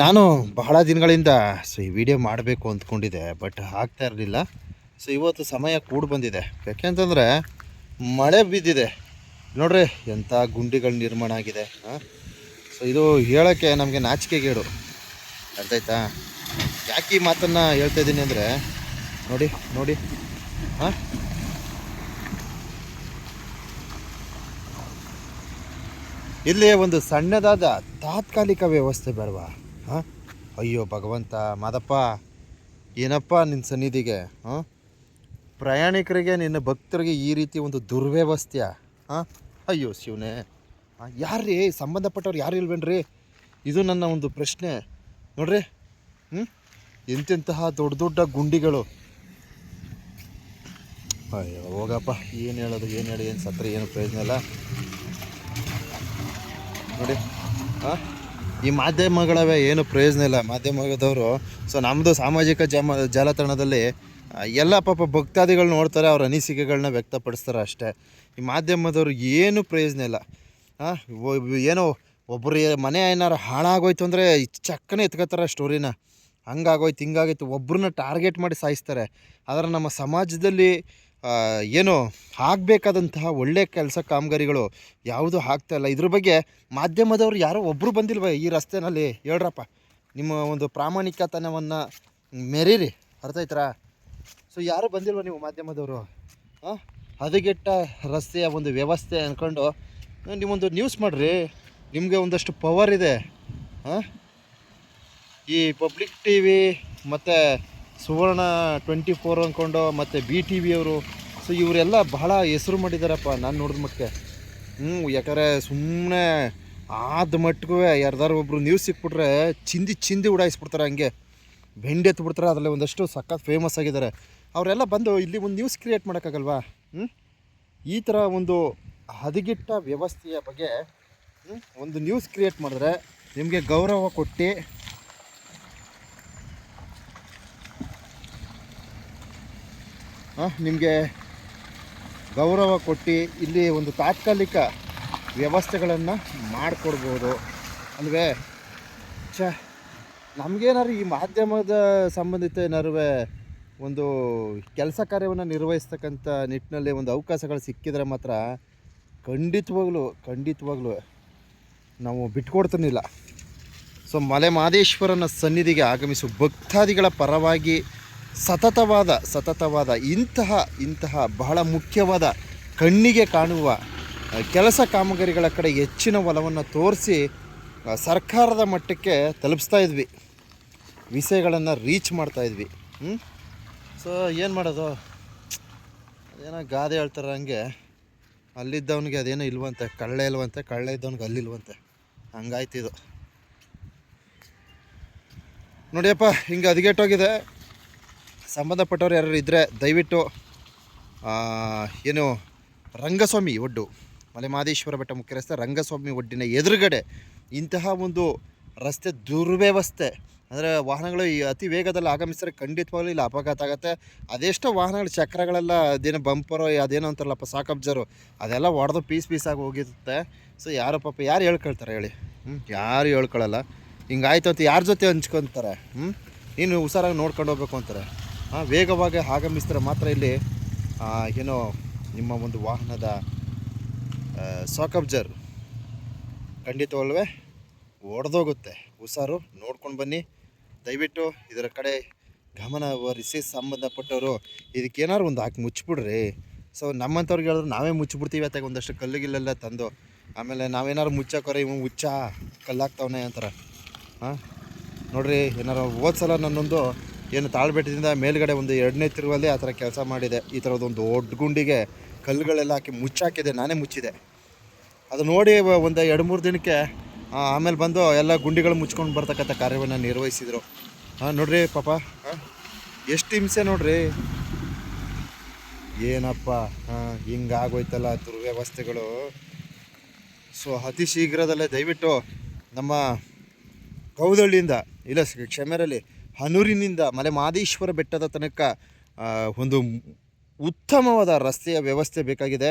ನಾನು ಬಹಳ ದಿನಗಳಿಂದ ಸೊ ಈ ವಿಡಿಯೋ ಮಾಡಬೇಕು ಅಂದ್ಕೊಂಡಿದ್ದೆ ಬಟ್ ಆಗ್ತಾ ಇರಲಿಲ್ಲ. ಸೊ ಇವತ್ತು ಸಮಯ ಕೂಡ ಬಂದಿದೆ. ಯಾಕೆಂತಂದರೆ ಮಳೆ ಬಿದ್ದಿದೆ. ನೋಡ್ರಿ ಎಂಥ ಗುಂಡಿಗಳು ನಿರ್ಮಾಣ ಆಗಿದೆ ಸೊ ಇದು ಹೇಳೋಕ್ಕೆ ನಮಗೆ ನಾಚಿಕೆ ಗೇಡು ಅರ್ಥಾಯ್ತಾ ಯಾಕೆ ಈ ಮಾತನ್ನು ಹೇಳ್ತಾ ಇದ್ದೀನಿ ಅಂದರೆ, ನೋಡಿ ನೋಡಿ, ಹಾಂ? ಇಲ್ಲಿ ಒಂದು ಸಣ್ಣದಾದ ತಾತ್ಕಾಲಿಕ ವ್ಯವಸ್ಥೆ ಬೇಡವಾ? ಹಾಂ? ಅಯ್ಯೋ ಭಗವಂತ, ಮಾದಪ್ಪ, ಏನಪ್ಪ ನಿನ್ನ ಸನ್ನಿಧಿಗೆ, ಹಾಂ? ಪ್ರಯಾಣಿಕರಿಗೆ, ನಿನ್ನ ಭಕ್ತರಿಗೆ ಈ ರೀತಿ ಒಂದು ದುರ್ವ್ಯವಸ್ಥೆಯ? ಹಾಂ? ಅಯ್ಯೋ ಶಿವನೇ ಯಾರ್ರೀ? ಸಂಬಂಧಪಟ್ಟವ್ರು ಯಾರು ಇಲ್ವೇನ್ರಿ? ಇದು ನನ್ನ ಒಂದು ಪ್ರಶ್ನೆ. ನೋಡ್ರಿ ಹ್ಞೂ ಎಂತೆಂತಹ ದೊಡ್ಡ ದೊಡ್ಡ ಗುಂಡಿಗಳು. ಅಯ್ಯೋ ಹೋಗಪ್ಪ, ಏನು ಹೇಳೋದು, ಏನು ಹೇಳಿ, ಏನು ಸತ್ರಿ, ಏನು ಪ್ರಯೋಜನ ಇಲ್ಲ. ನೋಡಿ. ಈ ಮಾಧ್ಯಮಗಳವೇ ಏನು ಪ್ರಯೋಜನ ಇಲ್ಲ. ಮಾಧ್ಯಮದವರು ಸೊ ನಮ್ಮದು ಸಾಮಾಜಿಕ ಜಮ, ಜಾಲತಾಣದಲ್ಲಿ ಎಲ್ಲ ಪಾಪ ಭಕ್ತಾದಿಗಳು ನೋಡ್ತಾರೆ, ಅವ್ರ ಅನಿಸಿಕೆಗಳನ್ನ ವ್ಯಕ್ತಪಡಿಸ್ತಾರೆ ಅಷ್ಟೇ. ಈ ಮಾಧ್ಯಮದವ್ರು ಏನು ಪ್ರಯೋಜನ ಇಲ್ಲ. ಏನೋ ಒಬ್ಬರು ಮನೆ ಏನಾರು ಹಾಳಾಗೋಯ್ತು ಅಂದರೆ ಚಕ್ಕನೆ ಎತ್ಕೋತಾರೆ ಸ್ಟೋರಿನ. ಹಂಗಾಗೋಯ್ತು, ಹಿಂಗಾಗೋಯ್ತು ಒಬ್ಬರನ್ನ ಟಾರ್ಗೆಟ್ ಮಾಡಿ ಸಾಯಿಸ್ತಾರೆ. ಆದರೆ ನಮ್ಮ ಸಮಾಜದಲ್ಲಿ ಏನು ಆಗಬೇಕಾದಂತಹ ಒಳ್ಳೆಯ ಕೆಲಸ ಕಾಮಗಾರಿಗಳು ಯಾವುದೂ ಇಲ್ಲ. ಇದ್ರ ಬಗ್ಗೆ ಮಾಧ್ಯಮದವ್ರು ಯಾರೋ ಒಬ್ಬರು ಬಂದಿಲ್ವ ಈ ರಸ್ತೆನಲ್ಲಿ? ಹೇಳ್ರಪ್ಪ. ನಿಮ್ಮ ಒಂದು ಪ್ರಾಮಾಣಿಕತನವನ್ನು ಮೆರೀರಿ. ಅರ್ಥ ಸೊ ಯಾರು ಬಂದಿಲ್ವ ನೀವು ಮಾಧ್ಯಮದವರು? ಹಾಂ ಹದಗೆಟ್ಟ ರಸ್ತೆಯ ಒಂದು ವ್ಯವಸ್ಥೆ ಅಂದ್ಕೊಂಡು ನೀವೊಂದು ನ್ಯೂಸ್ ಮಾಡಿರಿ. ನಿಮಗೆ ಒಂದಷ್ಟು ಪವರ್ ಇದೆ. ಹಾಂ ಈ ಪಬ್ಲಿಕ್ ಟಿ ವಿ ಮತ್ತು ಸುವರ್ಣ ಟ್ವೆಂಟಿ ಫೋರ್ ಅಂದ್ಕೊಂಡು ಮತ್ತು ಬಿ ಟಿ ವಿಯವರು ಸೊ ಇವರೆಲ್ಲ ಬಹಳ ಹೆಸರು ಮಾಡಿದ್ದಾರಪ್ಪ ನಾನು ನೋಡಿದ ಮಟ್ಟಿಗೆ. ಹ್ಞೂ ಯಾಕಂದರೆ ಸುಮ್ಮನೆ ಆದ ಮಟ್ಟಿಗೂ ಯಾರ್ದಾರು ಒಬ್ಬರು ನ್ಯೂಸ್ ಸಿಕ್ಬಿಟ್ರೆ ಚಿಂದಿ ಚಿಂದಿ ಉಡಾಯಿಸ್ಬಿಡ್ತಾರೆ ಹಂಗೆ. ಬೆಂಡೆ ಎತ್ಬಿಡ್ತಾರೆ ಅದರಲ್ಲಿ ಒಂದಷ್ಟು ಸಖತ್ ಫೇಮಸ್ ಆಗಿದ್ದಾರೆ. ಅವರೆಲ್ಲ ಬಂದು ಇಲ್ಲಿ ಒಂದು ನ್ಯೂಸ್ ಕ್ರಿಯೇಟ್ ಮಾಡೋಕ್ಕಾಗಲ್ವಾ? ಹ್ಞೂ ಈ ಥರ ಒಂದು ಹದಗೆಟ್ಟ ವ್ಯವಸ್ಥೆಯ ಬಗ್ಗೆ ಒಂದು ನ್ಯೂಸ್ ಕ್ರಿಯೇಟ್ ಮಾಡಿದ್ರೆ ನಿಮಗೆ ಗೌರವ ಕೊಟ್ಟು ನಿಮಗೆ ಗೌರವ ಕೊಟ್ಟು ಇಲ್ಲಿ ಒಂದು ತಾತ್ಕಾಲಿಕ ವ್ಯವಸ್ಥೆಗಳನ್ನು ಮಾಡಿಕೊಡ್ಬೋದು. ಅಲ್ವೇ? ಛ, ನಮಗೇನಾದ್ರು ಈ ಮಾಧ್ಯಮದ ಸಂಬಂಧಿತ ಏನಾದ್ರು ಒಂದು ಕೆಲಸ ಕಾರ್ಯವನ್ನು ನಿರ್ವಹಿಸ್ತಕ್ಕಂಥ ನಿಟ್ಟಿನಲ್ಲಿ ಒಂದು ಅವಕಾಶಗಳು ಸಿಕ್ಕಿದರೆ ಮಾತ್ರ ಖಂಡಿತವಾಗ್ಲೂ ಖಂಡಿತವಾಗ್ಲೂ ನಾವು ಬಿಟ್ಕೊಡ್ತಾನಿಲ್ಲ. ಸೊ ಮಲೆ ಮಹದೇಶ್ವರನ ಸನ್ನಿಧಿಗೆ ಆಗಮಿಸುವ ಭಕ್ತಾದಿಗಳ ಪರವಾಗಿ ಸತತವಾದ ಸತತವಾದ, ಇಂತಹ ಇಂತಹ ಬಹಳ ಮುಖ್ಯವಾದ ಕಣ್ಣಿಗೆ ಕಾಣುವ ಕೆಲಸ ಕಾಮಗಾರಿಗಳ ಕಡೆ ಹೆಚ್ಚಿನ ಒಲವನ್ನು ತೋರಿಸಿ ಸರ್ಕಾರದ ಮಟ್ಟಕ್ಕೆ ತಲುಪಿಸ್ತಾ ಇದ್ವಿ. ವಿಷಯಗಳನ್ನು ರೀಚ್ ಮಾಡ್ತಾ ಇದ್ವಿ. ಹ್ಞೂ ಸೊ ಏನು ಮಾಡೋದು? ಅದೇನೋ ಗಾದೆ ಹೇಳ್ತಾರೆ ಹಂಗೆ. ಅಲ್ಲಿದ್ದವನಿಗೆ ಅದೇನೋ ಇಲ್ವಂತೆ, ಕಳ್ಳೆ ಇಲ್ವಂತೆ, ಕಳ್ಳೆ ಇದ್ದವನಿಗೆ ಅಲ್ಲಿಲ್ವಂತೆ. ಹಂಗಾಯ್ತು ಇದು. ನೋಡಿಯಪ್ಪ, ಹಿಂಗೆ ಹದಗೆಟ್ಟೋಗಿದೆ. ಸಂಬಂಧಪಟ್ಟವ್ರು ಯಾರು ಇದ್ದರೆ ದಯವಿಟ್ಟು ಏನು, ರಂಗಸ್ವಾಮಿ ಒಡ್ಡು, ಮಲೆಮಾದೇಶ್ವರ ಬೆಟ್ಟ ಮುಖ್ಯ ರಸ್ತೆ ರಂಗಸ್ವಾಮಿ ಒಡ್ಡಿನ ಎದುರುಗಡೆ ಇಂತಹ ಒಂದು ರಸ್ತೆ ದುರ್ವ್ಯವಸ್ಥೆ. ಅಂದರೆ ವಾಹನಗಳು ಈ ಅತಿ ವೇಗದಲ್ಲಿ ಆಗಮಿಸಿದ್ರೆ ಖಂಡಿತವಾಗಲೂ ಇಲ್ಲಿ ಅಪಘಾತ ಆಗುತ್ತೆ. ಅದೆಷ್ಟೋ ವಾಹನಗಳ, ಚಕ್ರಗಳೆಲ್ಲ ಅದೇನೋ ಬಂಪರೋ, ಅದೇನೋ ಅಂತಾರಲ್ಲಪ್ಪ, ಸಾಕಬ್ಜರು, ಅದೆಲ್ಲ ಒಡೆದು ಪೀಸ್ ಪೀಸಾಗಿ ಹೋಗಿರುತ್ತೆ. ಸೊ ಯಾರು ಪಾಪ, ಯಾರು ಹೇಳ್ಕೊಳ್ತಾರೆ ಹೇಳಿ? ಹ್ಞೂ ಯಾರು ಹೇಳ್ಕೊಳ್ಳಲ್ಲ ಹಿಂಗಾಯ್ತು ಅಂತ ಯಾರ ಜೊತೆ ಹಂಚ್ಕೊತಾರೆ? ಹ್ಞೂ ನೀನು ಹುಷಾರಾಗಿ ನೋಡ್ಕೊಂಡು ಹೋಗ್ಬೇಕು ಅಂತಾರೆ. ವೇಗವಾಗಿ ಆಗಮಿಸಿದ್ರೆ ಮಾತ್ರ ಇಲ್ಲಿ ಏನೋ ನಿಮ್ಮ ಒಂದು ವಾಹನದ ಸಾಕಬ್ಜರ್ ಖಂಡಿತವಲ್ವೇ ಒಡೆದೋಗುತ್ತೆ. ಹುಷಾರು, ನೋಡ್ಕೊಂಡು ಬನ್ನಿ. ದಯವಿಟ್ಟು ಇದರ ಕಡೆ ಗಮನ ಹರಿಸಿ, ಸಂಬಂಧಪಟ್ಟವರು ಇದಕ್ಕೇನಾದ್ರು ಒಂದು ಹಾಕಿ ಮುಚ್ಚಿಬಿಡ್ರಿ. ಸೊ ನಮ್ಮಂಥವ್ರಿಗೆ ಹೇಳಿದ್ರು ನಾವೇ ಮುಚ್ಚಿಬಿಡ್ತೀವಿ, ಅತ್ತಾಗ ಒಂದಷ್ಟು ಕಲ್ಲುಗಿಲ್ಲೆಲ್ಲ ತಂದು. ಆಮೇಲೆ ನಾವೇನಾದ್ರು ಮುಚ್ಚಾಕೋರೆ ಇವ್ ಹುಚ್ಚ ಕಲ್ಲಾಗ್ತಾವನೆ ಅಂತಾರೆ. ಹಾಂ ನೋಡಿರಿ, ಏನಾರು ಹೋದ ನನ್ನೊಂದು ಏನು ತಾಳ್ಬೆಟ್ಟದಿಂದ ಮೇಲ್ಗಡೆ ಒಂದು ಎರಡನೇ ತಿರುವಲ್ಲಿ ಆ ಥರ ಕೆಲಸ ಮಾಡಿದೆ. ಈ ಥರದೊಂದು ದೊಡ್ಡ ಗುಂಡಿಗೆ ಕಲ್ಲುಗಳೆಲ್ಲ ಹಾಕಿ ಮುಚ್ಚಾಕಿದೆ, ನಾನೇ ಮುಚ್ಚಿದೆ. ಅದು ನೋಡಿ ಒಂದು ಎರಡು ಮೂರು ದಿನಕ್ಕೆ ಆಮೇಲೆ ಬಂದು ಎಲ್ಲ ಗುಂಡಿಗಳು ಮುಚ್ಕೊಂಡು ಬರ್ತಕ್ಕಂಥ ಕಾರ್ಯವನ್ನು ನಿರ್ವಹಿಸಿದರು. ಹಾಂ ನೋಡ್ರಿ ಪಾಪ. ಹಾಂ ಎಷ್ಟು ಹಿಂಸೆ ನೋಡ್ರಿ. ಏನಪ್ಪ ಹಾಂ ಹಿಂಗಾಗೋಯ್ತಲ್ಲ ದುರ್ವ್ಯವಸ್ಥೆಗಳು. ಸೊ, ಅತಿ ಶೀಘ್ರದಲ್ಲೇ ದಯವಿಟ್ಟು ನಮ್ಮ ಕೌದಳ್ಳಿಯಿಂದ ಇಲ್ಲ ಕ್ಷಮೆರಲ್ಲಿ ಹನೂರಿನಿಂದ ಮಲೆ ಮಹದೇಶ್ವರ ಬೆಟ್ಟದ ತನಕ ಒಂದು ಉತ್ತಮವಾದ ರಸ್ತೆಯ ವ್ಯವಸ್ಥೆ ಬೇಕಾಗಿದೆ.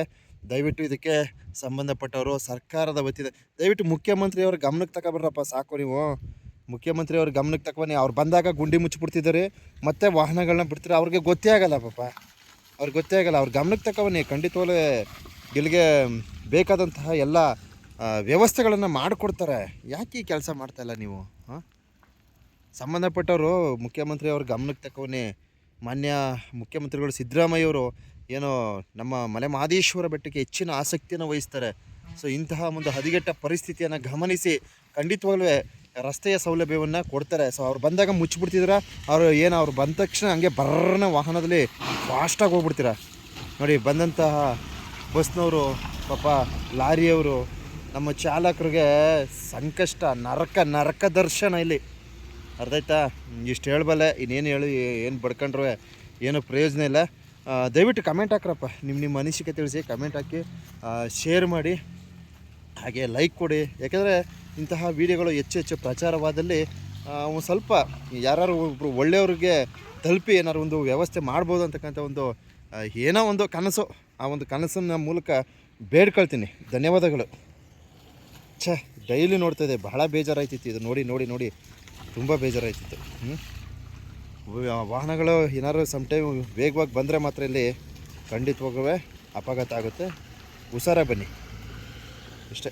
ದಯವಿಟ್ಟು ಇದಕ್ಕೆ ಸಂಬಂಧಪಟ್ಟವರು, ಸರ್ಕಾರದ ವತಿಯಿಂದ, ದಯವಿಟ್ಟು ಮುಖ್ಯಮಂತ್ರಿಯವ್ರ ಗಮನಕ್ಕೆ ತಗೊಬರ್ರಪ್ಪ ಸಾಕು ನೀವು. ಮುಖ್ಯಮಂತ್ರಿಯವ್ರ ಗಮನಕ್ಕೆ ತಗೊಬನ್ನಿ ಅವ್ರು ಬಂದಾಗ ಗುಂಡಿ ಮುಚ್ಚಿಬಿಡ್ತಿದ್ದಾರೆ. ಮತ್ತೆ ವಾಹನಗಳನ್ನ ಬಿಡ್ತಾರೆ ಅವ್ರಿಗೆ ಗೊತ್ತೇ ಆಗಲ್ಲ ಪಾಪ. ಅವ್ರಿಗೆ ಗೊತ್ತೇ ಆಗಲ್ಲ. ಅವ್ರ ಗಮನಕ್ಕೆ ತಗೊಬನ್ನಿ ಖಂಡಿತವಾಗಲೇ ಇಲ್ಲಿಗೆ ಬೇಕಾದಂತಹ ಎಲ್ಲ ವ್ಯವಸ್ಥೆಗಳನ್ನು ಮಾಡಿಕೊಡ್ತಾರೆ. ಯಾಕೆ ಈ ಕೆಲಸ ಮಾಡ್ತಾಯಿಲ್ಲ ನೀವು? ಹಾಂ? ಸಂಬಂಧಪಟ್ಟವರು ಮುಖ್ಯಮಂತ್ರಿ ಅವ್ರ ಗಮನಕ್ಕೆ ತಕ್ಕವನ್ನೇ ಮಾನ್ಯ ಮುಖ್ಯಮಂತ್ರಿಗಳು ಸಿದ್ದರಾಮಯ್ಯವರು ಏನೋ ನಮ್ಮ ಮಲೆ ಮಹದೇಶ್ವರ ಬೆಟ್ಟಕ್ಕೆ ಹೆಚ್ಚಿನ ಆಸಕ್ತಿಯನ್ನು ವಹಿಸ್ತಾರೆ. ಸೊ, ಇಂತಹ ಒಂದು ಹದಿಗೆಟ್ಟ ಪರಿಸ್ಥಿತಿಯನ್ನು ಗಮನಿಸಿ ಖಂಡಿತವಾಗ್ಲೂ ರಸ್ತೆಯ ಸೌಲಭ್ಯವನ್ನು ಕೊಡ್ತಾರೆ. ಸೊ, ಅವ್ರು ಬಂದಾಗ ಮುಚ್ಚಿಬಿಡ್ತಿದ್ರ ಅವರು ಏನು ಅವ್ರು ಬಂದ ತಕ್ಷಣ ಹಂಗೆ ಬರ್ರನ ವಾಹನದಲ್ಲಿ ಫಾಸ್ಟಾಗಿ ಹೋಗ್ಬಿಡ್ತೀರ? ನೋಡಿ, ಬಂದಂತಹ ಬಸ್ನವರು, ಪಾಪ ಲಾರಿಯವರು, ನಮ್ಮ ಚಾಲಕರಿಗೆ ಸಂಕಷ್ಟ, ನರಕ ನರಕ ದರ್ಶನ ಇಲ್ಲಿ. ಅರ್ಥ ಆಯ್ತಾ? ಇಷ್ಟು ಹೇಳಬಲ್ಲೆ, ಇನ್ನೇನು ಹೇಳಿ, ಏನು ಬಡ್ಕೊಂಡ್ರು, ಏನು ಪ್ರಯೋಜನ ಇಲ್ಲ. ದಯವಿಟ್ಟು ಕಮೆಂಟ್ ಹಾಕ್ರಪ್ಪ. ನಿಮ್ಮ ನಿಮ್ಮ ಅನಿಸಿಕೆ ತಿಳಿಸಿ ಕಮೆಂಟ್ ಹಾಕಿ ಶೇರ್ ಮಾಡಿ, ಹಾಗೆ ಲೈಕ್ ಕೊಡಿ. ಯಾಕೆಂದರೆ ಇಂತಹ ವಿಡಿಯೋಗಳು ಹೆಚ್ಚು ಹೆಚ್ಚು ಪ್ರಚಾರವಾದಲ್ಲಿ ಒಂದು ಸ್ವಲ್ಪ ಯಾರು ಒಬ್ಬರು ಒಳ್ಳೆಯವ್ರಿಗೆ ತಲುಪಿ ಏನಾರು ಒಂದು ವ್ಯವಸ್ಥೆ ಮಾಡ್ಬೋದು ಅಂತಕ್ಕಂಥ ಒಂದು ಏನೋ ಒಂದು ಕನಸು. ಆ ಒಂದು ಕನಸನ್ನ ಮೂಲಕ ಬೇಡ್ಕೊಳ್ತೀನಿ. ಧನ್ಯವಾದಗಳು. ಛ, ಡೈಲಿ ನೋಡ್ತಾ ಇದೆ ಬಹಳ ಬೇಜಾರಾಯ್ತಿತ್ತು ಇದು. ನೋಡಿ ನೋಡಿ ನೋಡಿ. ತುಂಬ ಬೇಜಾರಾಯ್ತಿತ್ತು. ವಾಹನಗಳು ಏನಾದ್ರು ಸಮ್ ಟೈಮ್ ವೇಗವಾಗಿ ಬಂದರೆ ಮಾತ್ರ ಇಲ್ಲಿ ಖಂಡಿತವಾಗವೇ ಅಪಘಾತ ಆಗುತ್ತೆ. ಹುಷಾರಾಗಿ ಬನ್ನಿ. ಇಷ್ಟೇ